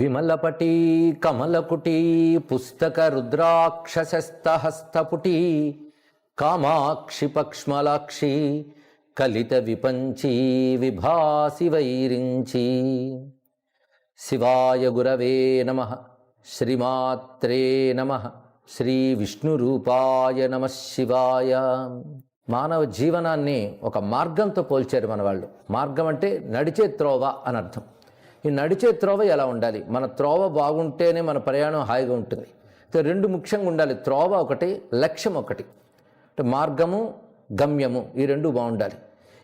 విమలపటీ కమలకుటీ పుస్తక రుద్రాక్షసస్తహస్తపుటీ కామాక్షి పక్ష్మలాక్షి కలిత విపంచీ విభాసి వైరించి. శివాయ గురవే నమ. శ్రీమాత్రే నమ. శ్రీ విష్ణురూపాయ నమ శివాయ. మానవ జీవనాన్ని ఒక మార్గంతో పోల్చారు మన వాళ్ళు మార్గం అంటే నడిచే త్రోవ అనర్థం. ఈ నడిచే త్రోవ ఎలా ఉండాలి? మన త్రోవ బాగుంటేనే మన ప్రయాణం హాయిగా ఉంటుంది. రెండు ముఖ్యంగా ఉండాలి. త్రోవ ఒకటి లక్ష్యం ఒకటి. అంటే మార్గము గమ్యము ఈ రెండు బాగుండాలి.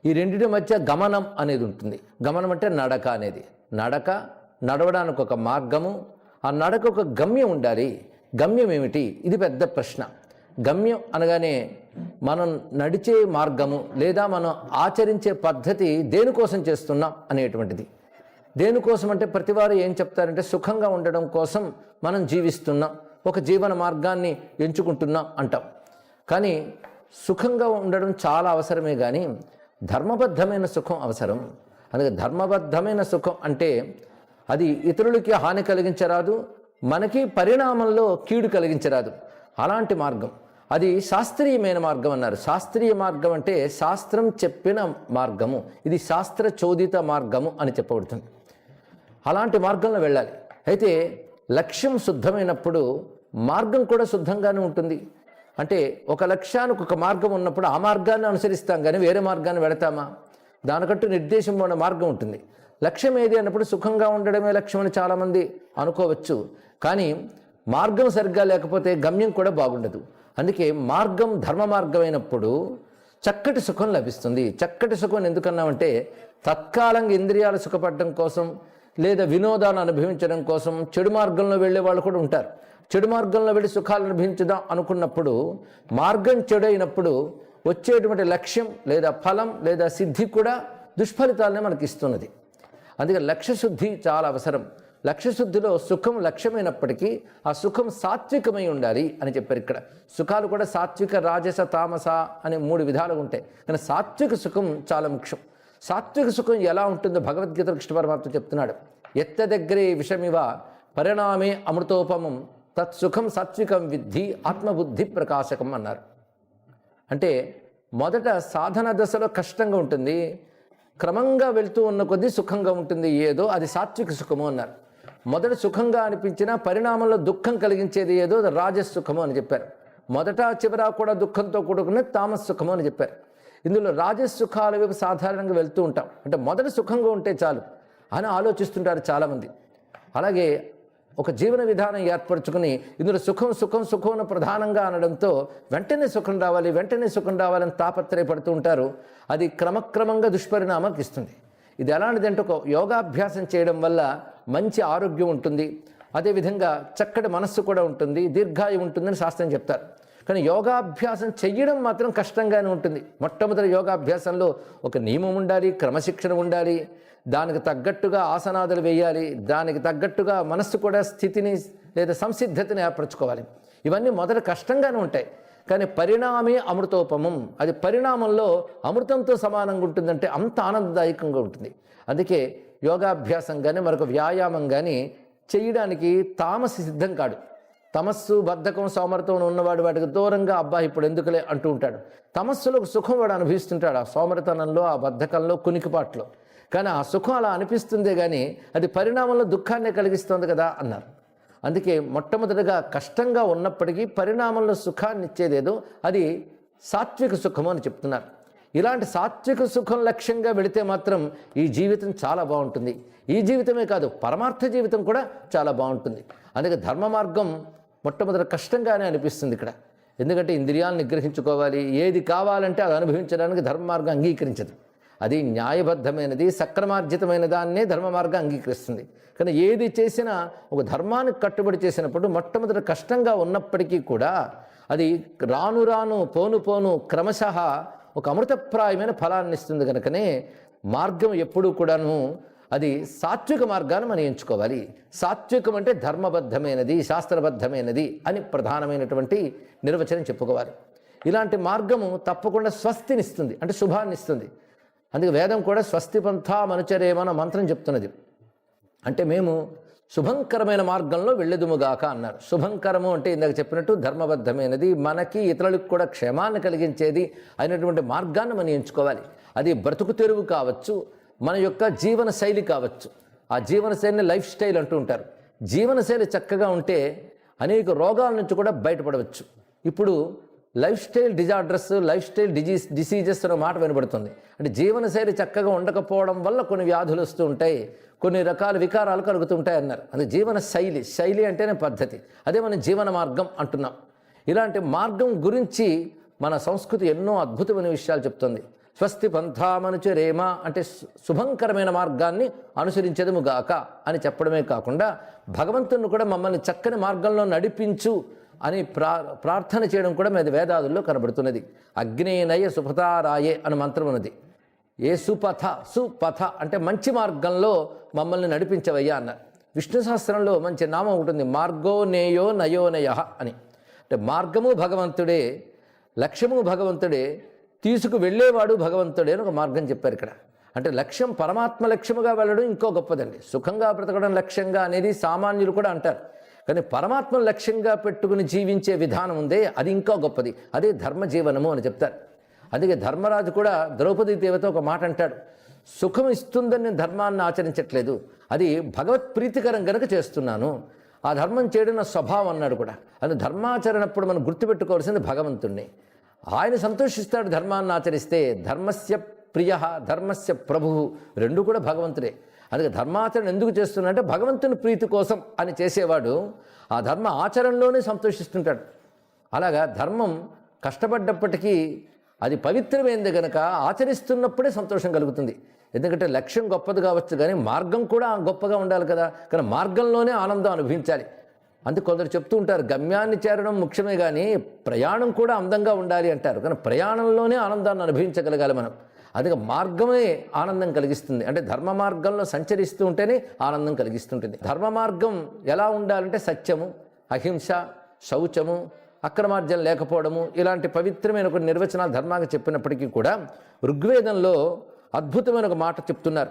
ఈ రెండింటి మధ్య గమనం అనేది ఉంటుంది. గమనం అంటే నడక అనేది. నడక నడవడానికి ఒక మార్గము. ఆ నడక ఒక గమ్యం ఉండాలి. గమ్యం ఏమిటి? ఇది పెద్ద ప్రశ్న. గమ్యం అనగానే మనం నడిచే మార్గము లేదా మనం ఆచరించే పద్ధతి దేనికోసం చేస్తున్నాం అనేటువంటిది. దేనికోసం అంటే ప్రతివారు ఏం చెప్తారంటే సుఖంగా ఉండడం కోసం మనం జీవిస్తున్నాం ఒక జీవన మార్గాన్ని ఎంచుకుంటున్నాం అంటాం. కానీ సుఖంగా ఉండడం చాలా అవసరమే కానీ ధర్మబద్ధమైన సుఖం అవసరం. అందుకే ధర్మబద్ధమైన సుఖం అంటే అది ఇతరులకి హాని కలిగించరాదు మనకి పరిణామంలో కీడు కలిగించరాదు. అలాంటి మార్గం. అది శాస్త్రీయమైన మార్గం అన్నారు. శాస్త్రీయ మార్గం అంటే శాస్త్రం చెప్పిన మార్గము. ఇది శాస్త్ర చోదిత మార్గము అని చెప్పబడుతుంది. అలాంటి మార్గంలో వెళ్ళాలి. అయితే లక్ష్యం శుద్ధమైనప్పుడు మార్గం కూడా శుద్ధంగానే ఉంటుంది. అంటే ఒక లక్ష్యానికి ఒక మార్గం ఉన్నప్పుడు ఆ మార్గాన్ని అనుసరిస్తాం కానీ వేరే మార్గాన్ని వెళతామా? దానికంటూ నిర్దేశం ఉన్న మార్గం ఉంటుంది. లక్ష్యం ఏది అన్నప్పుడు సుఖంగా ఉండడమే లక్ష్యం అని చాలామంది అనుకోవచ్చు. కానీ మార్గం సరిగ్గా లేకపోతే గమ్యం కూడా బాగుండదు. అందుకే మార్గం ధర్మ మార్గమైనప్పుడు చక్కటి సుఖం లభిస్తుంది. చక్కటి సుఖం ఎందుకన్నామంటే తత్కాలంగా ఇంద్రియాలు సుఖపడడం కోసం లేదా వినోదాన్ని అనుభవించడం కోసం చెడు మార్గంలో వెళ్ళే వాళ్ళు కూడా ఉంటారు. చెడు మార్గంలో వెళ్ళి సుఖాలు అనుభవించుదాం అనుకున్నప్పుడు మార్గం చెడు అయినప్పుడు వచ్చేటువంటి లక్ష్యం లేదా ఫలం లేదా సిద్ధి కూడా దుష్ఫలితాలనే మనకి ఇస్తున్నది అందుకే లక్ష్యశుద్ధి చాలా అవసరం. లక్ష్యశుద్ధిలో సుఖం లక్ష్యమైనప్పటికీ ఆ సుఖం సాత్వికమై ఉండాలి అని చెప్పారు ఇక్కడ. సుఖాలు కూడా సాత్విక రాజస తామస అనే మూడు విధాలుగా ఉంటాయి. కానీ సాత్విక సుఖం చాలా ముఖ్యం. సాత్విక సుఖం ఎలా ఉంటుందో భగవద్గీత కృష్ణ పరమాత్మ చెప్తున్నాడు. ఎత్త దగ్గరే విషమివ పరిణామే అమృతోపమం తత్సుఖం సాత్వికం విద్ధి ఆత్మబుద్ధి ప్రకాశకం అన్నారు. అంటే మొదట సాధన దశలో కష్టంగా ఉంటుంది క్రమంగా వెళ్తూ ఉన్న కొద్దీ సుఖంగా ఉంటుంది ఏదో అది సాత్విక సుఖము అన్నారు. మొదట సుఖంగా అనిపించిన పరిణామంలో దుఃఖం కలిగించేది ఏదో రాజసుఖము రాజస్ అని చెప్పారు. మొదట చివర కూడా దుఃఖంతో కూడుకున్న తామస్ సుఖము అని చెప్పారు. ఇందులో రాజసుఖాల వైపు సాధారణంగా వెళ్తూ ఉంటాం. అంటే మొదట సుఖంగా ఉంటే చాలు అని ఆలోచిస్తుంటారు చాలామంది. అలాగే ఒక జీవన విధానం ఏర్పరచుకుని ఇందులో సుఖం సుఖం సుఖం ప్రధానంగా అనడంతో వెంటనే సుఖం రావాలి వెంటనే సుఖం రావాలని తాపత్రయపడుతూ ఉంటారు. అది క్రమక్రమంగా దుష్పరిణామాలకు ఇస్తుంది. ఇది ఎలాంటిది అంటే ఒక యోగాభ్యాసం చేయడం వల్ల మంచి ఆరోగ్యం ఉంటుంది. అదేవిధంగా చక్కటి మనస్సు కూడా ఉంటుంది దీర్ఘాయు ఉంటుందని శాస్త్రం చెప్తారు. కానీ యోగాభ్యాసం చెయ్యడం మాత్రం కష్టంగానే ఉంటుంది. మొట్టమొదటి యోగాభ్యాసంలో ఒక నియమం ఉండాలి క్రమశిక్షణ ఉండాలి దానికి తగ్గట్టుగా ఆసనాదులు వేయాలి దానికి తగ్గట్టుగా మనస్సు కూడా స్థితిని లేదా సంసిద్ధతని ఏర్పరచుకోవాలి. ఇవన్నీ మొదట కష్టంగానే ఉంటాయి. కానీ పరిణామే అమృతోపమం. అది పరిణామంలో అమృతంతో సమానంగా ఉంటుందంటే అంత ఆనందదాయకంగా ఉంటుంది. అందుకే యోగాభ్యాసం కానీ మరొక వ్యాయామం కానీ చేయడానికి తామస సిద్ధం కాడు తమస్సు బద్ధకం సోమరతం ఉన్నవాడు వాటికి దూరంగా అబ్బా ఇప్పుడు ఎందుకులే అంటూ ఉంటాడు. తమస్సులో సుఖం వాడు అనుభవిస్తుంటాడు. ఆ సోమరతనంలో ఆ బద్ధకంలో కునికిపాట్లో. కానీ ఆ సుఖం అలా అనిపిస్తుందే కానీ అది పరిణామంలో దుఃఖాన్ని కలిగిస్తుంది కదా అన్నారు. అందుకే మొట్టమొదటిగా కష్టంగా ఉన్నప్పటికీ పరిణామంలో సుఖాన్ని ఇచ్చేదేదో అది సాత్విక సుఖము అని చెప్తున్నారు. ఇలాంటి సాత్విక సుఖం లక్ష్యంగా వెళితే మాత్రం ఈ జీవితం చాలా బాగుంటుంది. ఈ జీవితమే కాదు పరమార్థ జీవితం కూడా చాలా బాగుంటుంది. అందుకే ధర్మ మార్గం మొట్టమొదటి కష్టంగానే అనిపిస్తుంది ఇక్కడ. ఎందుకంటే ఇంద్రియాలను నిగ్రహించుకోవాలి. ఏది కావాలంటే అది అనుభవించడానికి ధర్మ మార్గం అంగీకరించదు. అది న్యాయబద్ధమైనది సక్రమార్జితమైన దాన్నే ధర్మ మార్గం అంగీకరిస్తుంది. కానీ ఏది చేసినా ఒక ధర్మానికి కట్టుబడి చేసినప్పుడు మొట్టమొదటి కష్టంగా ఉన్నప్పటికీ కూడా అది రాను రాను పోను పోను క్రమశ ఒక అమృతప్రాయమైన ఫలాన్ని ఇస్తుంది కనుకనే మార్గం ఎప్పుడూ కూడాను అది సాత్విక మార్గాన్ని మనం ఎంచుకోవాలి. సాత్వికం అంటే ధర్మబద్ధమైనది శాస్త్రబద్ధమైనది అని ప్రధానమైనటువంటి నిర్వచనం చెప్పుకోవాలి. ఇలాంటి మార్గము తప్పకుండా స్వస్తినిస్తుంది అంటే శుభాన్ని ఇస్తుంది అందుకే వేదం కూడా స్వస్తి పంథా మనుచరేమన్న మంత్రం చెప్తున్నది. అంటే మేము శుభంకరమైన మార్గంలో వెళ్ళెదుముగాక అన్నారు. శుభంకరము అంటే ఇందాక చెప్పినట్టు ధర్మబద్ధమైనది మనకి ఇతరులకు కూడా క్షేమాన్ని కలిగించేది అయినటువంటి మార్గాన్ని మనం ఎంచుకోవాలి. అది బ్రతుకు తెరువు కావచ్చు మన యొక్క జీవన శైలి కావచ్చు. ఆ జీవన శైలిని లైఫ్ స్టైల్ అంటూ ఉంటారు. జీవనశైలి చక్కగా ఉంటే అనేక రోగాల నుంచి కూడా బయటపడవచ్చు. ఇప్పుడు lifestyle disorders lifestyle disease diseases అనే మాట వినబడుతుంది. అంటే జీవనశైలి చక్కగా ఉండకపోవడం వల్ల కొన్ని వ్యాధులు వస్తూ ఉంటాయి. కొన్ని రకాల వికారాలు కలుగుతుంటాయి అన్నారు. అది జీవన శైలి. శైలి అంటేనే పద్ధతి. అదే మనం జీవన మార్గం అంటున్నాం. ఇలాంటి మార్గం గురించి మన సంస్కృతి ఎన్నో అద్భుతమైన విషయాలు చెప్తుంది. స్వస్తి పంథామనుచరేమ అంటే శుభంకరమైన మార్గాన్ని అనుసరించదుముగాక అని చెప్పడమే కాకుండా భగవంతుని కూడా మమ్మల్ని చక్కని మార్గంలో నడిపించు అని ప్రా ప్రార్థన చేయడం కూడా మీద వేదాదుల్లో కనబడుతున్నది. అగ్నేనయ సుపథారాయే అని మంత్రం ఉన్నది. ఏ సుపథ సుపథ అంటే మంచి మార్గంలో మమ్మల్ని నడిపించవయ్యా అన్నారు. విష్ణు సహస్రంలో మంచి నామం ఉంటుంది మార్గో నేయో నయోనయ అని. అంటే మార్గము భగవంతుడే లక్ష్యము భగవంతుడే తీసుకు వెళ్ళేవాడు భగవంతుడే అని ఒక మార్గం చెప్పారు ఇక్కడ. అంటే లక్ష్యం పరమాత్మ లక్ష్యముగా వెళ్ళడం ఇంకో గొప్పదండి. సుఖంగా బ్రతకడం లక్ష్యంగా అనేది సామాన్యులు కూడా అంటారు. కానీ పరమాత్మను లక్ష్యంగా పెట్టుకుని జీవించే విధానం ఉందే అది ఇంకా గొప్పది. అదే ధర్మ జీవనము అని చెప్తారు. అందుకే ధర్మరాజు కూడా ద్రౌపది దేవత ఒక మాట అంటాడు. సుఖం ఇస్తుందని నేను ధర్మాన్ని ఆచరించట్లేదు. అది భగవత్ ప్రీతికరం కనుక చేస్తున్నాను. ఆ ధర్మం చేయడం నా స్వభావం అన్నాడు కూడా. అది ధర్మాచరణప్పుడు మనం గుర్తుపెట్టుకోవాల్సింది భగవంతుణ్ణి. ఆయన సంతోషిస్తాడు ధర్మాన్ని ఆచరిస్తే. ధర్మస్య ప్రియ ధర్మస్య ప్రభు రెండు కూడా భగవంతుడే. అందుకే ధర్మాచరణ ఎందుకు చేస్తున్నాడంటే భగవంతుని ప్రీతి కోసం అని చేసేవాడు ఆ ధర్మ ఆచరణలోనే సంతోషిస్తుంటాడు. అలాగా ధర్మం కష్టపడ్డప్పటికీ అది పవిత్రమైంది కనుక ఆచరిస్తున్నప్పుడే సంతోషం కలుగుతుంది. ఎందుకంటే లక్ష్యం గొప్పది కావచ్చు కానీ మార్గం కూడా గొప్పగా ఉండాలి కదా. కానీ మార్గంలోనే ఆనందం అనుభవించాలి. అందుకు కొందరు చెప్తూ ఉంటారు గమ్యాన్ని చేరడం ముఖ్యమే కానీ ప్రయాణం కూడా అందంగా ఉండాలి అంటారు. కానీ ప్రయాణంలోనే ఆనందాన్ని అనుభవించగలగాలి మనం. అందుకే మార్గమే ఆనందం కలిగిస్తుంది. అంటే ధర్మ మార్గంలో సంచరిస్తూ ఉంటేనే ఆనందం కలిగిస్తుంటుంది. ధర్మ మార్గం ఎలా ఉండాలంటే సత్యము అహింస శౌచము అక్రమార్జన లేకపోవడము ఇలాంటి పవిత్రమైన కొన్ని నిర్వచనాలు ధర్మానికి చెప్పినప్పటికీ కూడా ఋగ్వేదంలో అద్భుతమైన ఒక మాట చెప్తున్నారు.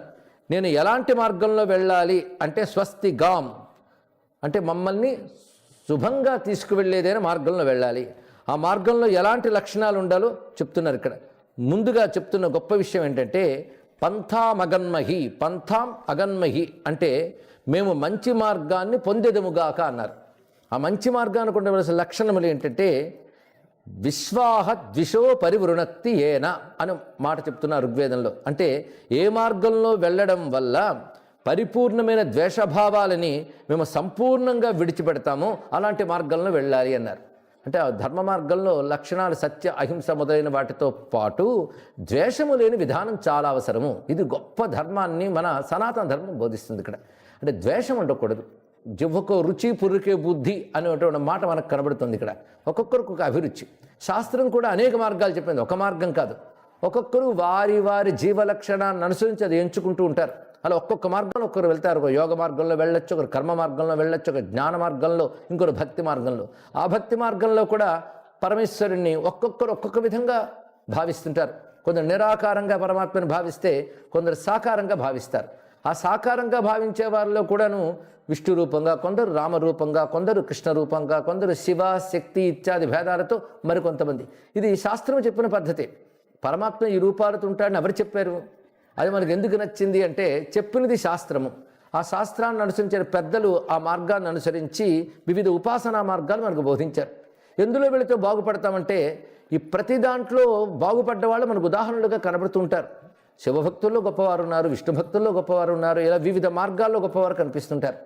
నేను ఎలాంటి మార్గంలో వెళ్ళాలి అంటే స్వస్తి గాం అంటే మమ్మల్ని శుభంగా తీసుకువెళ్ళేదైన మార్గంలో వెళ్ళాలి. ఆ మార్గంలో ఎలాంటి లక్షణాలు ఉండాలో చెప్తున్నారు ఇక్కడ. ముందుగా చెప్తున్న గొప్ప విషయం ఏంటంటే పంథాం అగన్మహి పంథాం అగన్మహి అంటే మేము మంచి మార్గాన్ని పొందేదముగాక అన్నారు. ఆ మంచి మార్గానికి ఉండవలసిన లక్షణములు ఏంటంటే విశ్వాహ ద్విషో పరివృణక్తి ఏనా అని మాట చెప్తున్నారు ఋగ్వేదంలో. అంటే ఏ మార్గంలో వెళ్ళడం వల్ల పరిపూర్ణమైన ద్వేషభావాలని మేము సంపూర్ణంగా విడిచిపెడతాము అలాంటి మార్గంలో వెళ్ళాలి అన్నారు. అంటే ఆ ధర్మ మార్గంలో లక్షణాలు సత్య అహింస మొదలైన వాటితో పాటు ద్వేషము లేని విధానం చాలా అవసరము. ఇది గొప్ప ధర్మాన్ని మన సనాతన ధర్మం బోధిస్తుంది ఇక్కడ. అంటే ద్వేషం ఉండకూడదు. జివ్వకో రుచి పురికే బుద్ధి అనేటువంటి మాట మనకు కనబడుతుంది ఇక్కడ. ఒక్కొక్కరికి ఒక అభిరుచి. శాస్త్రం కూడా అనేక మార్గాలు చెప్పింది. ఒక మార్గం కాదు. ఒక్కొక్కరు వారి వారి జీవ లక్షణాన్ని అనుసరించి అది ఎంచుకుంటూ ఉంటారు. అలా ఒక్కొక్క మార్గంలో ఒకరు వెళ్తారు. ఒక యోగ మార్గంలో వెళ్ళొచ్చు ఒకరు కర్మ మార్గంలో వెళ్ళొచ్చు ఒక జ్ఞాన మార్గంలో ఇంకొకరు భక్తి మార్గంలో. ఆ భక్తి మార్గంలో కూడా పరమేశ్వరుణ్ణి ఒక్కొక్కరు ఒక్కొక్క విధంగా భావిస్తుంటారు. కొందరు నిరాకారంగా పరమాత్మని భావిస్తే కొందరు సాకారంగా భావిస్తారు. ఆ సాకారంగా భావించే వారిలో కూడాను విష్ణు రూపంగా కొందరు రామరూపంగా కొందరు కృష్ణ రూపంగా కొందరు శివ శక్తి ఇత్యాది భేదాలతో మరికొంతమంది. ఇది శాస్త్రం చెప్పిన పద్ధతి. పరమాత్మ ఈ రూపాలతో ఉంటాడని ఎవరు చెప్పారు? అది మనకు ఎందుకు నచ్చింది అంటే చెప్పినది శాస్త్రము. ఆ శాస్త్రాన్ని అనుసరించిన పెద్దలు ఆ మార్గాన్ని అనుసరించి వివిధ ఉపాసనా మార్గాలు మనకు బోధించారు. ఎందులో వెళితే బాగుపడతామంటే ఈ ప్రతి దాంట్లో బాగుపడ్డ వాళ్ళు మనకు ఉదాహరణలుగా కనబడుతుంటారు. శివభక్తుల్లో గొప్పవారు ఉన్నారు విష్ణు భక్తుల్లో గొప్పవారు ఉన్నారు ఇలా వివిధ మార్గాల్లో గొప్పవారు కనిపిస్తుంటారు.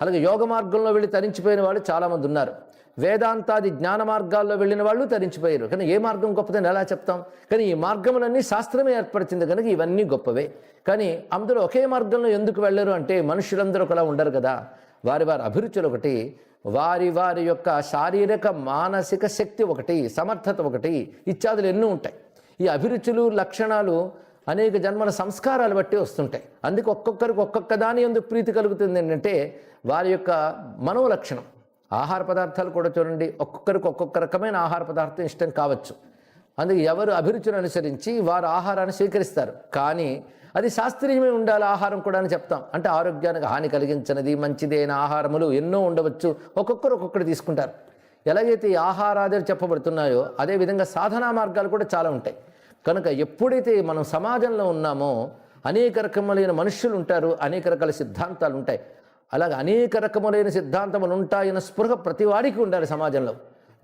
అలాగే యోగ మార్గంలో వెళ్ళి తరించిపోయిన వాళ్ళు చాలామంది ఉన్నారు. వేదాంతాది జ్ఞాన మార్గాల్లో వెళ్ళిన వాళ్ళు తరించిపోయారు. కానీ ఏ మార్గం గొప్పదని ఎలా చెప్తాం? కానీ ఈ మార్గములన్నీ శాస్త్రమే ఏర్పరిచింది కనుక ఇవన్నీ గొప్పవే. కానీ అందరూ ఒకే మార్గంలో ఎందుకు వెళ్ళరు అంటే మనుషులందరూ ఒకలా ఉండరు కదా. వారి వారి అభిరుచులు ఒకటి వారి వారి యొక్క శారీరక మానసిక శక్తి ఒకటి సమర్థత ఒకటి ఇత్యాదులు ఎన్నో ఉంటాయి. ఈ అభిరుచులు లక్షణాలు అనేక జన్మల సంస్కారాలు బట్టి వస్తుంటాయి. అందుకే ఒక్కొక్కరికి ఒక్కొక్క దాని ఎందుకు ప్రీతి కలుగుతుంది ఏంటంటే వారి యొక్క మనోలక్షణం ఆహార పదార్థాలు కూడా చూడండి ఒక్కొక్కరికి ఒక్కొక్క రకమైన ఆహార పదార్థం ఇష్టం కావచ్చు. అందుకే ఎవరు అభిరుచిని అనుసరించి వారు ఆహారాన్ని స్వీకరిస్తారు. కానీ అది శాస్త్రీయమే ఉండాలి ఆహారం కూడా అని చెప్తాం. అంటే ఆరోగ్యానికి హాని కలిగించినది మంచిదైన ఆహారములు ఎన్నో ఉండవచ్చు. ఒక్కొక్కరు ఒక్కొక్కటి తీసుకుంటారు. ఎలాగైతే ఈ ఆహారాదులు చెప్పబడుతున్నాయో అదేవిధంగా సాధనా మార్గాలు కూడా చాలా ఉంటాయి. కనుక ఎప్పుడైతే మనం సమాజంలో ఉన్నామో అనేక రకములైన మనుషులు ఉంటారు అనేక రకాల సిద్ధాంతాలు ఉంటాయి. అలాగే అనేక రకములైన సిద్ధాంతములు ఉంటాయన్న స్పృహ ప్రతి వాడికి ఉండాలి సమాజంలో.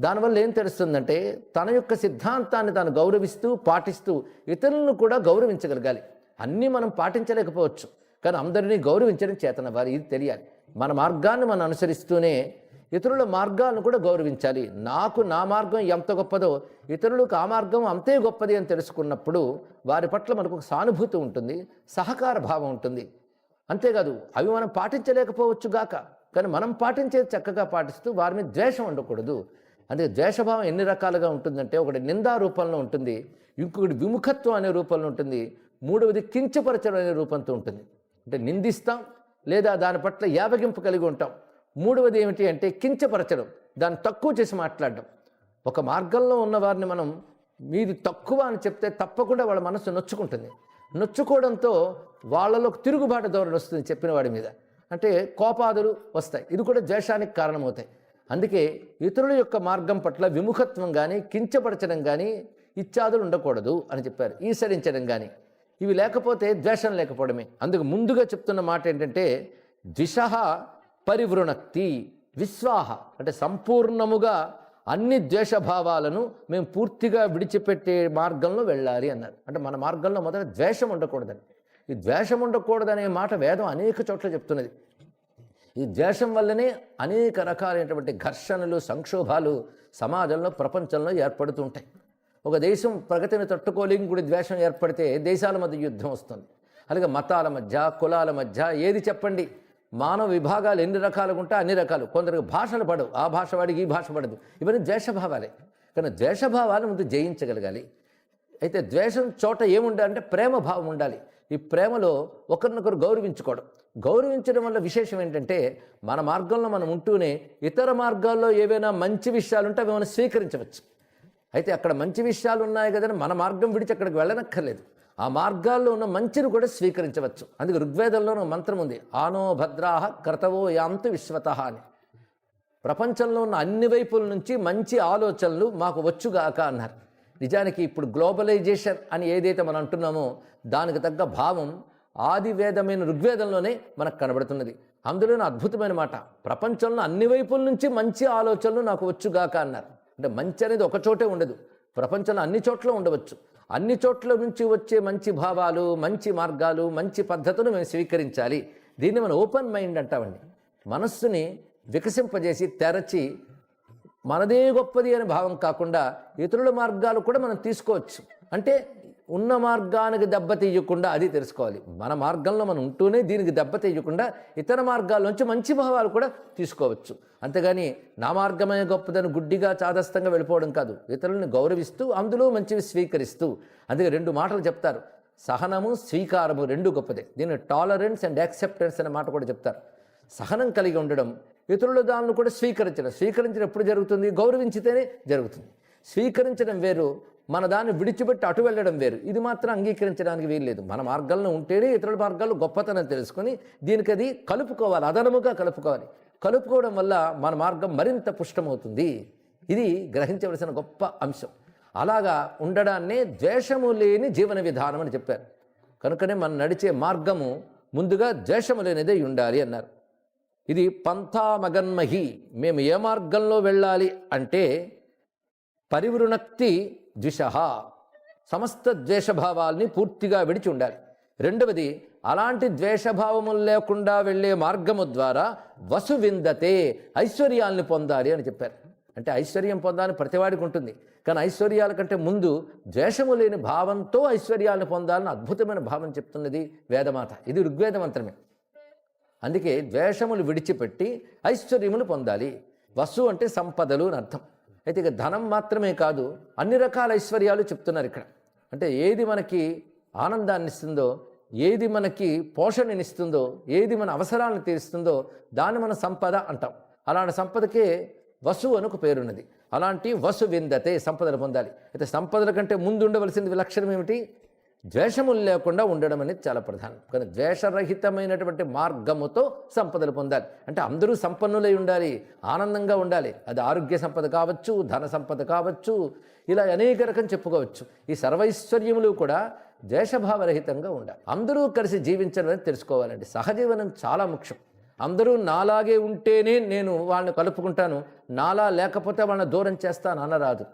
దానివల్ల ఏం తెలుస్తుందంటే తన యొక్క సిద్ధాంతాన్ని తాను గౌరవిస్తూ పాటిస్తూ ఇతరులను కూడా గౌరవించగలగాలి. అన్నీ మనం పాటించలేకపోవచ్చు. కానీ అందరినీ గౌరవించడం చేతన వారి ఇది తెలియాలి. మన మార్గాన్ని మనం అనుసరిస్తూనే ఇతరుల మార్గాలను కూడా గౌరవించాలి. నాకు నా మార్గం ఎంత గొప్పదో ఇతరులకు ఆ మార్గం అంతే గొప్పది అని తెలుసుకున్నప్పుడు వారి పట్ల మనకు ఒక సానుభూతి ఉంటుంది సహకార భావం ఉంటుంది. అంతేకాదు అవి మనం పాటించలేకపోవచ్చు గాక. కానీ మనం పాటించేది చక్కగా పాటిస్తూ వారి మీద ద్వేషం ఉండకూడదు. అందుకే ద్వేషభావం ఎన్ని రకాలుగా ఉంటుందంటే ఒకటి నిందా రూపంలో ఉంటుంది ఇంకొకటి విముఖత్వం అనే రూపంలో ఉంటుంది మూడవది కించపరచడం అనే రూపంతో ఉంటుంది. అంటే నిందిస్తాం లేదా దాని పట్ల యావగింపు కలిగి ఉంటాం. మూడవది ఏమిటి అంటే కించపరచడం దాన్ని తక్కువ చేసి మాట్లాడడం. ఒక మార్గంలో ఉన్న వారిని మనం మీది తక్కువ అని చెప్తే తప్పకుండా వాళ్ళ మనసు నొచ్చుకుంటుంది. నొచ్చుకోవడంతో వాళ్ళలో తిరుగుబాటు ధోరణి వస్తుంది చెప్పిన వాడి మీద. అంటే కోపాదులు వస్తాయి. ఇది కూడా ద్వేషానికి కారణమవుతాయి. అందుకే ఇతరుల యొక్క మార్గం పట్ల విముఖత్వం కానీ కించపరచడం కానీ ఇత్యాదులు ఉండకూడదు అని చెప్పారు. ఈసరించడం కానీ ఇవి లేకపోతే ద్వేషం లేకపోవడమే. అందుకు ముందుగా చెప్తున్న మాట ఏంటంటే ద్విష పరివృణక్తి విశ్వాహ. అంటే సంపూర్ణముగా అన్ని ద్వేషభావాలను మేము పూర్తిగా విడిచిపెట్టే మార్గంలో వెళ్ళాలి అన్నారు. అంటే మన మార్గంలో మొదట ద్వేషం ఉండకూడదని. ఈ ద్వేషం ఉండకూడదనే మాట వేదం అనేక చోట్ల చెప్తున్నది. ఈ ద్వేషం వల్లనే అనేక రకాలైనటువంటి ఘర్షణలు సంక్షోభాలు సమాజంలో ప్రపంచంలో ఏర్పడుతుంటాయి ఒక దేశం ప్రగతిని తట్టుకోలేని కూడా ద్వేషం ఏర్పడితే దేశాల మధ్య యుద్ధం వస్తుంది. అలాగే మతాల మధ్య కులాల మధ్య ఏది చెప్పండి? మానవ విభాగాలు ఎన్ని రకాలుగా ఉంటే అన్ని రకాలు. కొందరికి భాషలు పడవు. ఆ భాష వాడికి ఈ భాష పడదు. ఇవన్నీ ద్వేషభావాలే. కానీ ద్వేషభావాలు ముందు జయించగలగాలి. అయితే ద్వేషం చోట ఏముండాలంటే ప్రేమ భావం ఉండాలి. ఈ ప్రేమలో ఒకరినొకరు గౌరవించుకోవడం. గౌరవించడం వల్ల విశేషం ఏంటంటే మన మార్గంలో మనం ఉంటూనే ఇతర మార్గాల్లో ఏవైనా మంచి విషయాలు ఉంటే అవి మనం స్వీకరించవచ్చు. అయితే అక్కడ మంచి విషయాలు ఉన్నాయి కదని మన మార్గం విడిచి అక్కడికి వెళ్ళనక్కర్లేదు. ఆ మార్గాల్లో ఉన్న మంచిని కూడా స్వీకరించవచ్చు. అందుకే ఋగ్వేదంలో ఒక మంత్రం ఉంది. ఆనో భద్రాహ క్రతవో యాంతు విశ్వత అని. ప్రపంచంలో ఉన్న అన్ని వైపుల నుంచి మంచి ఆలోచనలు మాకు వచ్చుగాక అన్నారు. నిజానికి ఇప్పుడు గ్లోబలైజేషన్ అని ఏదైతే మనం అంటున్నామో దానికి తగ్గ భావం ఆదివేదమైన ఋగ్వేదంలోనే మనకు కనబడుతున్నది. అందులోనే అద్భుతమైన మాట. ప్రపంచంలో అన్ని వైపుల నుంచి మంచి ఆలోచనలు నాకు వచ్చుగాక అన్నారు. అంటే మంచి అనేది ఒక చోటే ఉండదు. ప్రపంచంలో అన్ని చోట్ల ఉండవచ్చు. అన్ని చోట్ల నుంచి వచ్చే మంచి భావాలు మంచి మార్గాలు మంచి పద్ధతులు మేము స్వీకరించాలి. దీన్ని మనం ఓపెన్ మైండ్ అంటామండి. మనస్సుని వికసింపజేసి తెరచి మనదే గొప్పది అనే భావం కాకుండా ఇతరుల మార్గాలు కూడా మనం తీసుకోవచ్చు. అంటే ఉన్న మార్గానికి దెబ్బ తీయకుండా అది తెలుసుకోవాలి. మన మార్గంలో మనం ఉంటూనే దీనికి దెబ్బ తీయకుండా ఇతర మార్గాల్లోంచి మంచి భావాలు కూడా తీసుకోవచ్చు. అంతేగాని నా మార్గమే గొప్పదని గుడ్డిగా చాదస్తంగా వెళ్ళిపోవడం కాదు. ఇతరులను గౌరవిస్తూ అందులో మంచివి స్వీకరిస్తూ. అందుకే రెండు మాటలు చెప్తారు. సహనము స్వీకారము రెండు గొప్పదే. దీన్ని టాలరెన్స్ అండ్ యాక్సెప్టెన్స్ అనే మాట కూడా చెప్తారు. సహనం కలిగి ఉండడం ఇతరుల దాన్ని కూడా స్వీకరించడం. స్వీకరించడం ఎప్పుడు జరుగుతుంది గౌరవించితేనే జరుగుతుంది. స్వీకరించడం వేరు మన దాన్ని విడిచిపెట్టి అటు వెళ్ళడం వేరు. ఇది మాత్రం అంగీకరించడానికి వీల్లేదు మన మార్గాల్లో ఉంటేనే ఇతరుల మార్గాల్లో గొప్పతనం తెలుసుకొని దీనికి అది కలుపుకోవాలి అదనముగా కలుపుకోవాలి. కలుపుకోవడం వల్ల మన మార్గం మరింత పుష్టమవుతుంది. ఇది గ్రహించవలసిన గొప్ప అంశం. అలాగా ఉండడాన్నే ద్వేషము లేని జీవన విధానం అని చెప్పారు. కనుకనే మనం నడిచే మార్గము ముందుగా ద్వేషము లేనిదే ఉండాలి అన్నారు. ఇది పంథామగన్మహి మేము ఏ మార్గంలో వెళ్ళాలి అంటే పరివృణక్తి ద్విష సమస్త ద్వేషభావాల్ని పూర్తిగా విడిచి ఉండాలి రెండవది అలాంటి ద్వేషభావములు లేకుండా వెళ్ళే మార్గము ద్వారా వసు విందతే ఐశ్వర్యాల్ని పొందాలి అని చెప్పారు. అంటే ఐశ్వర్యం పొందాలని ప్రతివాడికి ఉంటుంది. కానీ ఐశ్వర్యాల కంటే ముందు ద్వేషము లేని భావంతో ఐశ్వర్యాలను పొందాలని అద్భుతమైన భావం చెప్తున్నది వేదమాత. ఇది ఋగ్వేద మంత్రమే. అందుకే ద్వేషములు విడిచిపెట్టి ఐశ్వర్యములు పొందాలి. వసు అంటే సంపదలు అని అర్థం. అయితే ఇక ధనం మాత్రమే కాదు అన్ని రకాల ఐశ్వర్యాలు చెప్తున్నారు ఇక్కడ. అంటే ఏది మనకి ఆనందాన్ని ఇస్తుందో ఏది మనకి పోషణనిస్తుందో ఏది మన అవసరాలను తీరుస్తుందో దాన్ని మన సంపద అంటాం. అలాంటి సంపదకే వసు అని ఒక పేరున్నది. అలాంటి వసు విందతే సంపదలు పొందాలి. అయితే సంపదల కంటే ముందు ఉండవలసిన లక్షణం ఏమిటి? ద్వేషములు లేకుండా ఉండడం అనేది చాలా ప్రధానం. కానీ ద్వేషరహితమైనటువంటి మార్గముతో సంపదలు పొందాలి. అంటే అందరూ సంపన్నులై ఉండాలి ఆనందంగా ఉండాలి. అది ఆరోగ్య సంపద కావచ్చు ధన సంపద కావచ్చు ఇలా అనేక రకం చెప్పుకోవచ్చు. ఈ సర్వైశ్వర్యములు కూడా ద్వేషభావరహితంగా ఉండాలి. అందరూ కలిసి జీవించడం అనేది తెలుసుకోవాలండి. సహజీవనం చాలా ముఖ్యం. అందరూ నాలాగే ఉంటేనే నేను వాళ్ళని కలుపుకుంటాను. నాలా లేకపోతే వాళ్ళని దూరం చేస్తాను అనరాదు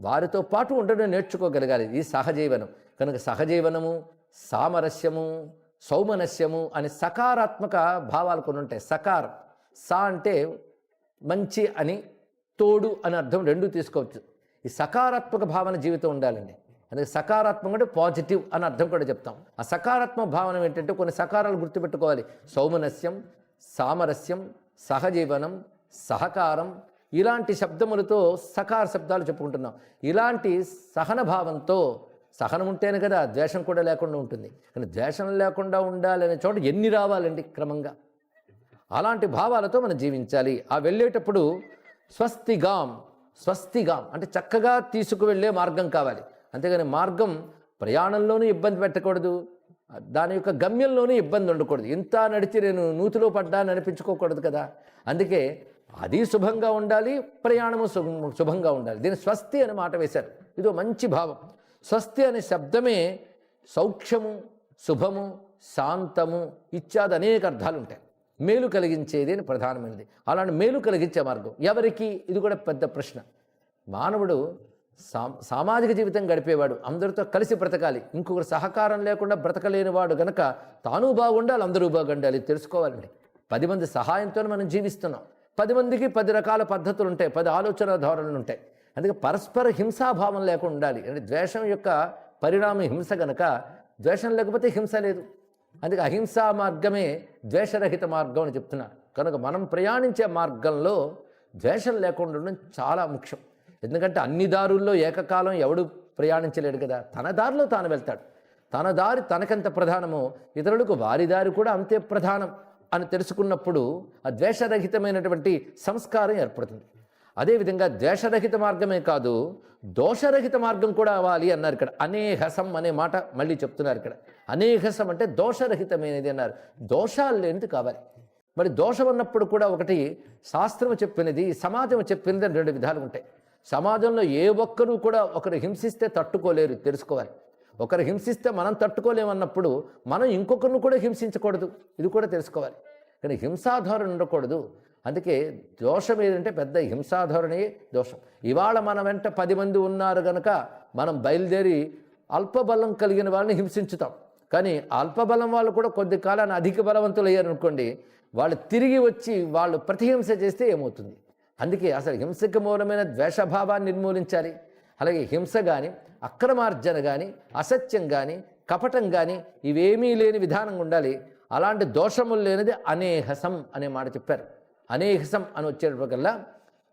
వారితో పాటు ఉండడం నేర్చుకోగలగాలి. ఈ సహజీవనం. కనుక సహజీవనము సామరస్యము సౌమనస్యము అని సకారాత్మక భావాలు కొన్ని ఉంటాయి. సకారం సా అంటే మంచి అని తోడు అని అర్థం రెండు తీసుకోవచ్చు. ఈ సకారాత్మక భావన జీవితం ఉండాలండి. అందుకే సకారాత్మకం అంటే పాజిటివ్ అని అర్థం కూడా చెప్తాం. ఆ సకారాత్మక భావన ఏంటంటే కొన్ని సకారాలు గుర్తుపెట్టుకోవాలి. సౌమనస్యం సామరస్యం సహజీవనం సహకారం ఇలాంటి శబ్దములతో సకార శబ్దాలు చెప్పుకుంటున్నాం. ఇలాంటి సహన భావంతో సహనం ఉంటేనే కదా ద్వేషం కూడా లేకుండా ఉంటుంది. కానీ ద్వేషం లేకుండా ఉండాలనే చోట ఎన్ని రావాలండి క్రమంగా? అలాంటి భావాలతో మనం జీవించాలి. ఆ వెళ్ళేటప్పుడు స్వస్తిగాం స్వస్తిగాం అంటే చక్కగా తీసుకువెళ్ళే మార్గం కావాలి. అంతేగాని మార్గం ప్రయాణంలోనూ ఇబ్బంది పెట్టకూడదు. దాని యొక్క గమ్యంలోనూ ఇబ్బంది ఉండకూడదు. ఇంత నడిచి నేను నూతిలో పడ్డాను అనిపించుకోకూడదు కదా. అందుకే అది శుభంగా ఉండాలి ప్రయాణము శుభంగా ఉండాలి. దీని స్వస్తి అని మాట వేశారు. ఇదో మంచి భావం. స్వస్తి అనే శబ్దమే సౌఖ్యము శుభము శాంతము ఇత్యాది అనేక అర్థాలు ఉంటాయి మేలు కలిగించేది అని ప్రధానమైనది. అలాంటి మేలు కలిగించే మార్గం ఎవరికి? ఇది కూడా పెద్ద ప్రశ్న. మానవుడు సా సామాజిక జీవితం గడిపేవాడు అందరితో కలిసి బ్రతకాలి. ఇంకొకరు సహకారం లేకుండా బ్రతకలేనివాడు గనక తాను బాగుండాలి అందరూ బాగుండాలి తెలుసుకోవాలండి. పది మంది సహాయంతో మనం జీవిస్తున్నాం. పది మందికి పది రకాల పద్ధతులు ఉంటాయి పది ఆలోచన ధోరణులు ఉంటాయి అందుకే పరస్పర హింసాభావం లేకుండా ఉండాలి. అంటే ద్వేషం యొక్క పరిణామం హింస కనుక ద్వేషం లేకపోతే హింస లేదు. అందుకే అహింసా మార్గమే ద్వేషరహిత మార్గం అని చెప్తున్నా. కనుక మనం ప్రయాణించే మార్గంలో ద్వేషం లేకుండా ఉండడం చాలా ముఖ్యం. ఎందుకంటే అన్ని దారుల్లో ఏకకాలం ఎవడు ప్రయాణించలేడు కదా. తన దారిలో తాను వెళ్తాడు. తన దారి తనకెంత ప్రధానమో ఇతరులకు వారి దారి కూడా అంతే ప్రధానం అని తెలుసుకున్నప్పుడు ఆ ద్వేషరహితమైనటువంటి సంస్కారం ఏర్పడుతుంది. అదేవిధంగా ద్వేషరహిత మార్గమే కాదు దోషరహిత మార్గం కూడా అవ్వాలి అన్నారు ఇక్కడ. అనేహసం అనే మాట మళ్ళీ చెప్తున్నారు ఇక్కడ. అనేహసం అంటే దోషరహితమైనది అన్నారు. దోషాలు లేనిది కావాలి. మరి దోషం అన్నప్పుడు కూడా ఒకటి శాస్త్రం చెప్పినది సమాజం చెప్పినది అని రెండు విధాలు ఉంటాయి. సమాజంలో ఏ ఒక్కరూ కూడా ఒకరు హింసిస్తే తట్టుకోలేరు తెలుసుకోవాలి. ఒకరు హింసిస్తే మనం తట్టుకోలేమన్నప్పుడు మనం ఇంకొకరిని కూడా హింసించకూడదు. ఇది కూడా తెలుసుకోవాలి. కానీ హింసాధారణ ఉండకూడదు. అందుకే దోషం ఏదంటే పెద్ద హింసాధోరణి దోషం. ఇవాళ మన వెంట పది మంది ఉన్నారు కనుక మనం బయలుదేరి అల్పబలం కలిగిన వాళ్ళని హింసించుతాం. కానీ అల్పబలం వాళ్ళు కూడా కొద్ది కాలాన్ని అధిక బలవంతులు అయ్యారనుకోండి వాళ్ళు తిరిగి వచ్చి వాళ్ళు ప్రతిహింస చేస్తే ఏమవుతుంది? అందుకే అసలు హింసకి మూలమైన ద్వేషభావాన్ని నిర్మూలించాలి. అలాగే హింస కానీ అక్రమార్జన కానీ అసత్యం కానీ కపటం కానీ ఇవేమీ లేని విధానంగా ఉండాలి. అలాంటి దోషములు లేనిది అనేహసం అనే మాట చెప్పారు. అనేహసం అని వచ్చేటప్పటికల్లా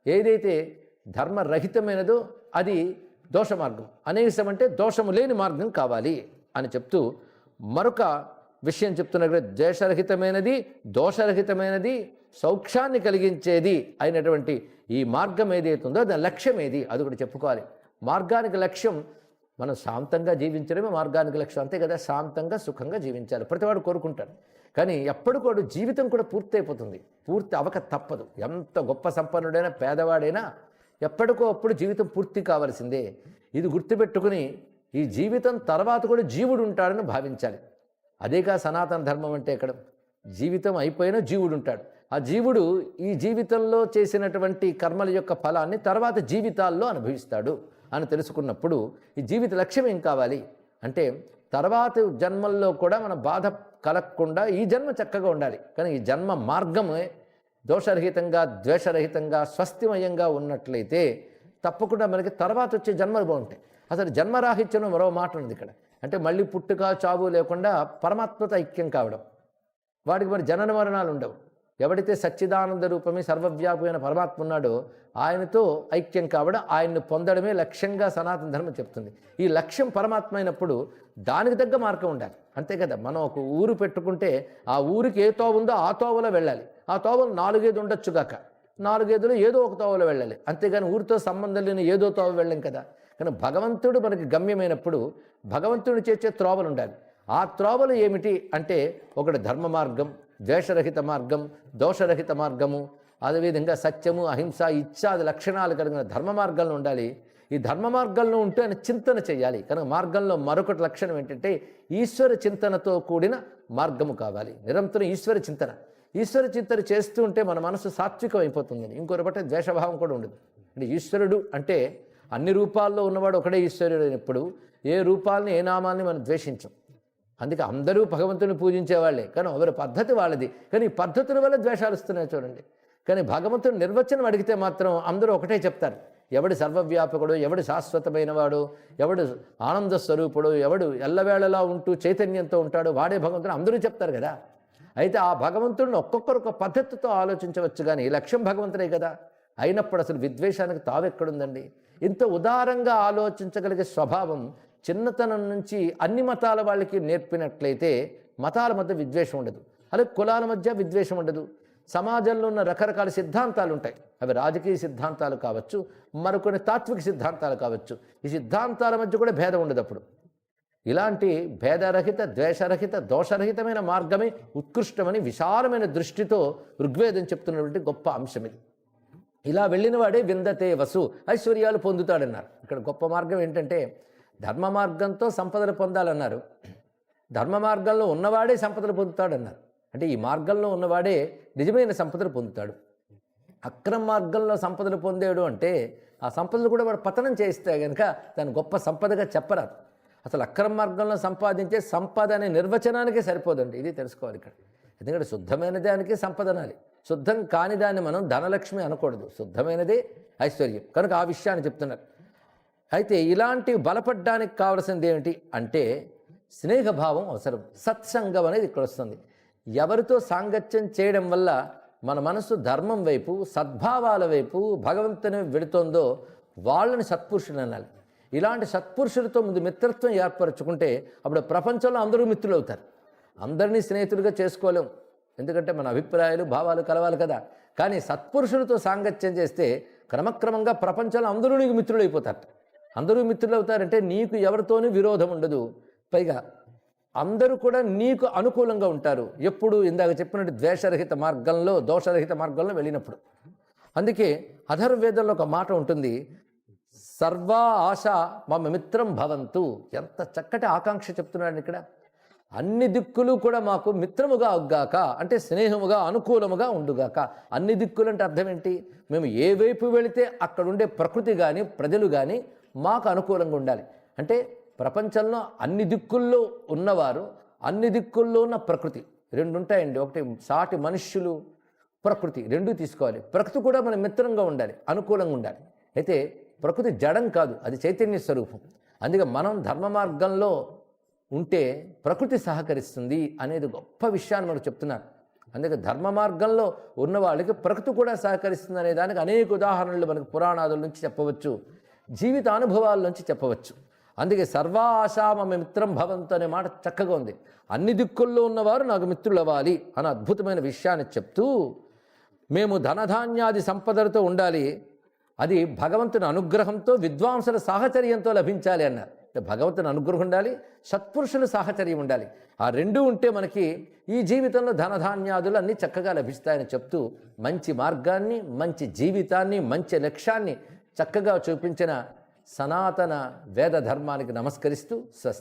ఏదైతే ధర్మరహితమైనదో అది దోష మార్గం అనేహసం అంటే దోషము లేని మార్గం కావాలి అని చెప్తూ మరొక విషయం చెప్తున్నట్టు ద్వేషరహితమైనది దోషరహితమైనది సౌఖ్యాన్ని కలిగించేది అయినటువంటి ఈ మార్గం ఏదైతే ఉందో దాని లక్ష్యం ఏది? అది కూడా చెప్పుకోవాలి. మార్గానికి లక్ష్యం మనం శాంతంగా జీవించడమే మార్గానికి లక్ష్యం. అంతే కదా? శాంతంగా సుఖంగా జీవించాలి. ప్రతివాడు కోరుకుంటాడు. కానీ ఎప్పటికోడు జీవితం కూడా పూర్తి అయిపోతుంది పూర్తి అవక తప్పదు. ఎంత గొప్ప సంపన్నుడైనా పేదవాడైనా ఎప్పటికో అప్పుడు జీవితం పూర్తి కావాల్సిందే. ఇది గుర్తుపెట్టుకుని ఈ జీవితం తర్వాత కూడా జీవుడు ఉంటాడని భావించాలి. అదేగా సనాతన ధర్మం అంటే ఇక్కడ జీవితం అయిపోయినా జీవుడు ఉంటాడు. ఆ జీవుడు ఈ జీవితంలో చేసినటువంటి కర్మల యొక్క ఫలాన్ని తర్వాత జీవితాల్లో అనుభవిస్తాడు. అని తెలుసుకున్నప్పుడు ఈ జీవిత లక్ష్యం ఏం కావాలి? అంటే తర్వాత జన్మల్లో కూడా మన బాధ కలగకుండా ఈ జన్మ చక్కగా ఉండాలి. కానీ ఈ జన్మ మార్గమే దోషరహితంగా ద్వేషరహితంగా స్వస్తిమయంగా ఉన్నట్లయితే తప్పకుండా మనకి తర్వాత వచ్చే జన్మలు బాగుంటాయి. అసలు జన్మరాహిత్యం మరో మాట ఉంది ఇక్కడ. అంటే మళ్ళీ పుట్టుక చావు లేకుండా పరమాత్మత ఐక్యం కావడం. వాడికి మరి జనన మరణాలు ఉండవు. ఎవడైతే సచ్చిదానంద రూపమే సర్వవ్యాపమైన పరమాత్మ ఉన్నాడో ఆయనతో ఐక్యం కావడం ఆయన్ని పొందడమే లక్ష్యంగా సనాతన ధర్మం చెప్తుంది. ఈ లక్ష్యం పరమాత్మ అయినప్పుడు దానికి తగ్గ మార్గం ఉండాలి. అంతే కదా? మనం ఒక ఊరు పెట్టుకుంటే ఆ ఊరికి ఏ తోవ ఉందో ఆ తోవలో వెళ్ళాలి. ఆ తోవలు నాలుగైదు ఉండొచ్చుగాక నాలుగైదులో ఏదో ఒక తోవలో వెళ్ళాలి. అంతేగాని ఊరితో సంబంధం లేని ఏదో తోవ వెళ్ళాం కదా? కానీ భగవంతుడు మనకి గమ్యమైనప్పుడు భగవంతుడు చేసే త్రోవలు ఉండాలి. ఆ త్రోవలు ఏమిటి అంటే ఒకటి ధర్మ మార్గం ద్వేషరహిత మార్గం దోషరహిత మార్గము అదేవిధంగా సత్యము అహింస ఇత్యాది లక్షణాలు కలిగిన ధర్మ మార్గంలో ఉండాలి. ఈ ధర్మ మార్గంలో ఉంటే ఆయన చింతన చేయాలి. కనుక మార్గంలో మరొకటి లక్షణం ఏంటంటే ఈశ్వర చింతనతో కూడిన మార్గము కావాలి. నిరంతరం ఈశ్వర చింతన. ఈశ్వర చింతన చేస్తూ ఉంటే మన మనసు సాత్వికం అయిపోతుంది. ఇంకొక పట్ల ద్వేషభావం కూడా ఉండదు. అంటే ఈశ్వరుడు అంటే అన్ని రూపాల్లో ఉన్నవాడు ఒకడే ఈశ్వరుడు అయినప్పుడు ఏ రూపాలని ఏ నామాల్ని మనం ద్వేషించం. అందుకే అందరూ భగవంతుని పూజించేవాళ్ళే. కానీ ఎవరి పద్ధతి వాళ్ళది. కానీ ఈ పద్ధతుల వల్ల ద్వేషాలు వస్తున్నాయి చూడండి. కానీ భగవంతుని నిర్వచనం అడిగితే మాత్రం అందరూ ఒకటే చెప్తారు. ఎవడు సర్వవ్యాపకుడు ఎవడు శాశ్వతమైన వాడు ఎవడు ఆనంద స్వరూపుడు ఎవడు ఎల్లవేళలా ఉంటూ చైతన్యంతో ఉంటాడు వాడే భగవంతుడు అందరూ చెప్తారు కదా. అయితే ఆ భగవంతుడిని ఒక్కొక్కరు ఒక పద్ధతితో ఆలోచించవచ్చు కానీ లక్ష్యం భగవంతుడే కదా. అయినప్పుడు అసలు విద్వేషానికి తావెక్కడుందండి. ఇంత ఉదారంగా ఆలోచించగలిగే స్వభావం చిన్నతనం నుంచి అన్ని మతాల వాళ్ళకి నేర్పినట్లయితే మతాల మధ్య విద్వేషం ఉండదు. అలాగే కులాల మధ్య విద్వేషం ఉండదు. సమాజంలో ఉన్న రకరకాల సిద్ధాంతాలు ఉంటాయి. అవి రాజకీయ సిద్ధాంతాలు కావచ్చు మరికొన్ని తాత్విక సిద్ధాంతాలు కావచ్చు. ఈ సిద్ధాంతాల మధ్య కూడా భేదం ఉండదు అప్పుడు. ఇలాంటి భేదరహిత ద్వేషరహిత దోషరహితమైన మార్గమే ఉత్కృష్టమని విశాలమైన దృష్టితో ఋగ్వేదం చెప్తున్నటువంటి గొప్ప అంశం ఇది. ఇలా వెళ్ళిన వాడే విందతే వసు ఐశ్వర్యాలు పొందుతాడన్నారు. ఇక్కడ గొప్ప మార్గం ఏంటంటే ధర్మ మార్గంతో సంపదలు పొందాలన్నారు. ధర్మ మార్గంలో ఉన్నవాడే సంపదలు పొందుతాడన్నారు. అంటే ఈ మార్గంలో ఉన్నవాడే నిజమైన సంపదలు పొందుతాడు. అక్రమ మార్గంలో సంపదలు పొందేడు అంటే ఆ సంపదలు కూడా వాడు పతనం చేస్తే కనుక దాన్ని గొప్ప సంపదగా చెప్పరాదు. అసలు అక్రమ మార్గంలో సంపాదించే సంపద అనే నిర్వచనానికే సరిపోదండి. ఇది తెలుసుకోవాలి ఇక్కడ. ఎందుకంటే శుద్ధమైన దానికి సంపద అనాలి. శుద్ధం కాని దాన్ని మనం ధనలక్ష్మి అనకూడదు. శుద్ధమైనదే ఐశ్వర్యం. కనుక ఆ విషయాన్ని చెప్తున్నారు. అయితే ఇలాంటివి బలపడ్డానికి కావలసింది ఏమిటి? అంటే స్నేహభావం అవసరం. సత్సంగం అనేది ఇక్కడ వస్తుంది. ఎవరితో సాంగత్యం చేయడం వల్ల మన మనసు ధర్మం వైపు సద్భావాల వైపు భగవంతుని వెళుతోందో వాళ్ళని సత్పురుషులు అనాలి. ఇలాంటి సత్పురుషులతో ముందు మిత్రత్వం ఏర్పరచుకుంటే అప్పుడు ప్రపంచంలో అందరూ మిత్రులు అవుతారు అందరినీ స్నేహితులుగా చేసుకోలేం. ఎందుకంటే మన అభిప్రాయాలు భావాలు కలవాలి కదా. కానీ సత్పురుషులతో సాంగత్యం చేస్తే క్రమక్రమంగా ప్రపంచంలో అందరూ నీకు మిత్రులైపోతారు. అందరూ మిత్రులు అవుతారంటే నీకు ఎవరితోనూ విరోధం ఉండదు. పైగా అందరూ కూడా నీకు అనుకూలంగా ఉంటారు. ఎప్పుడు ఇందాక చెప్పినట్టు ద్వేషరహిత మార్గంలో దోషరహిత మార్గంలో వెళ్ళినప్పుడు. అందుకే అధర్వేదంలో ఒక మాట ఉంటుంది. సర్వా ఆశ మమ మిత్రం భవంతు. ఎంత చక్కటి ఆకాంక్ష చెప్తున్నాడు ఇక్కడ. అన్ని దిక్కులు కూడా మాకు మిత్రముగా అగ్గాక అంటే స్నేహముగా అనుకూలముగా ఉండుగాక. అన్ని దిక్కులు అంటే అర్థం ఏంటి? మేము ఏ వైపు వెళితే అక్కడ ఉండే ప్రకృతి కానీ ప్రజలు కానీ మాకు అనుకూలంగా ఉండాలి. అంటే ప్రపంచంలో అన్ని దిక్కుల్లో ఉన్నవారు అన్ని దిక్కుల్లో ఉన్న ప్రకృతి రెండు ఉంటాయండి ఒకటి సాటి మనుష్యులు ప్రకృతి రెండు తీసుకోవాలి. ప్రకృతి కూడా మన మిత్రంగా ఉండాలి అనుకూలంగా ఉండాలి. అయితే ప్రకృతి జడం కాదు అది చైతన్య స్వరూపం. అందుకే మనం ధర్మ మార్గంలో ఉంటే ప్రకృతి సహకరిస్తుంది అనేది గొప్ప విషయాన్ని మనకు చెప్తున్నారు. అందుకే ధర్మ మార్గంలో ఉన్న వాళ్ళకి ప్రకృతి కూడా సహకరిస్తుంది అనే దానికి అనేక ఉదాహరణలు మనకు పురాణాదుల నుంచి చెప్పవచ్చు. జీవిత అనుభవాల నుంచి చెప్పవచ్చు. అందుకే సర్వాశామ మిత్రం భవంతు అనే మాట చక్కగా ఉంది. అన్ని దిక్కుల్లో ఉన్నవారు నాకు మిత్రులు అవ్వాలి అని అద్భుతమైన విషయాన్ని చెప్తూ మేము ధనధాన్యాది సంపదలతో ఉండాలి. అది భగవంతుని అనుగ్రహంతో విద్వాంసుల సాహచర్యంతో లభించాలి అన్నారు. అంటే భగవంతుని అనుగ్రహం ఉండాలి సత్పురుషుల సాహచర్యం ఉండాలి. ఆ రెండు ఉంటే మనకి ఈ జీవితంలో ధనధాన్యాదులు అన్నీ చక్కగా లభిస్తాయని చెప్తూ మంచి మార్గాన్ని మంచి జీవితాన్ని మంచి లక్ష్యాన్ని చక్కగా చూపించిన సనాతన వేద ధర్మానికి నమస్కరిస్తూ స్వస్తి.